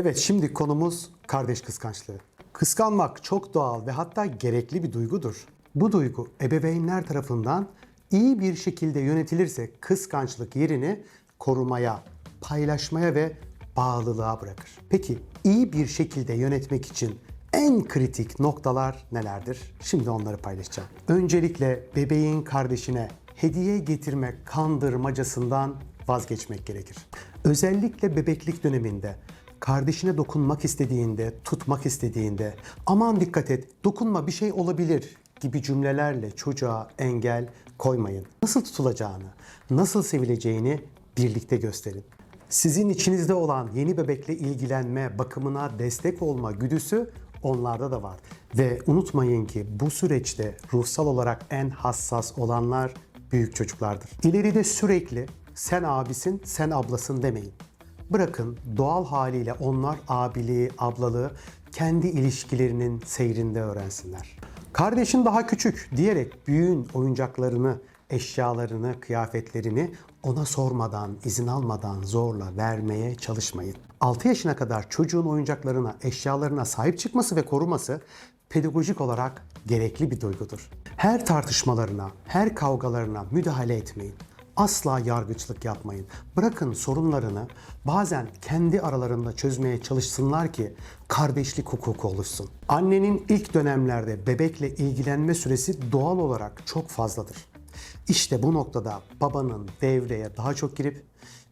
Evet şimdi konumuz kardeş kıskançlığı. Kıskanmak çok doğal ve hatta gerekli bir duygudur. Bu duygu ebeveynler tarafından iyi bir şekilde yönetilirse kıskançlık yerini korumaya, paylaşmaya ve bağlılığa bırakır. Peki iyi bir şekilde yönetmek için en kritik noktalar nelerdir? Şimdi onları paylaşacağım. Öncelikle bebeğin kardeşine hediye getirme kandırmacasından vazgeçmek gerekir. Özellikle bebeklik döneminde kardeşine dokunmak istediğinde, tutmak istediğinde aman dikkat et, dokunma bir şey olabilir gibi cümlelerle çocuğa engel koymayın. Nasıl tutulacağını, nasıl sevileceğini birlikte gösterin. Sizin içinizde olan yeni bebekle ilgilenme, bakımına destek olma güdüsü onlarda da var. Ve unutmayın ki bu süreçte ruhsal olarak en hassas olanlar büyük çocuklardır. İleride sürekli sen abisin, sen ablasın demeyin. Bırakın doğal haliyle onlar abiliği, ablalığı kendi ilişkilerinin seyrinde öğrensinler. Kardeşin daha küçük diyerek büyüğün oyuncaklarını, eşyalarını, kıyafetlerini ona sormadan, izin almadan zorla vermeye çalışmayın. 6 yaşına kadar çocuğun oyuncaklarına, eşyalarına sahip çıkması ve koruması pedagojik olarak gerekli bir duygudur. Her tartışmalarına, her kavgalarına müdahale etmeyin. Asla yargıçlık yapmayın. Bırakın sorunlarını bazen kendi aralarında çözmeye çalışsınlar ki kardeşlik hukuku oluşsun. Annenin ilk dönemlerde bebekle ilgilenme süresi doğal olarak çok fazladır. İşte bu noktada babanın devreye daha çok girip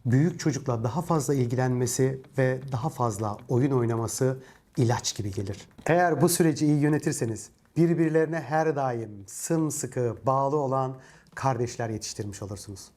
büyük çocukla daha fazla ilgilenmesi ve daha fazla oyun oynaması ilaç gibi gelir. Eğer bu süreci iyi yönetirseniz birbirlerine her daim sımsıkı bağlı olan kardeşler yetiştirmiş olursunuz.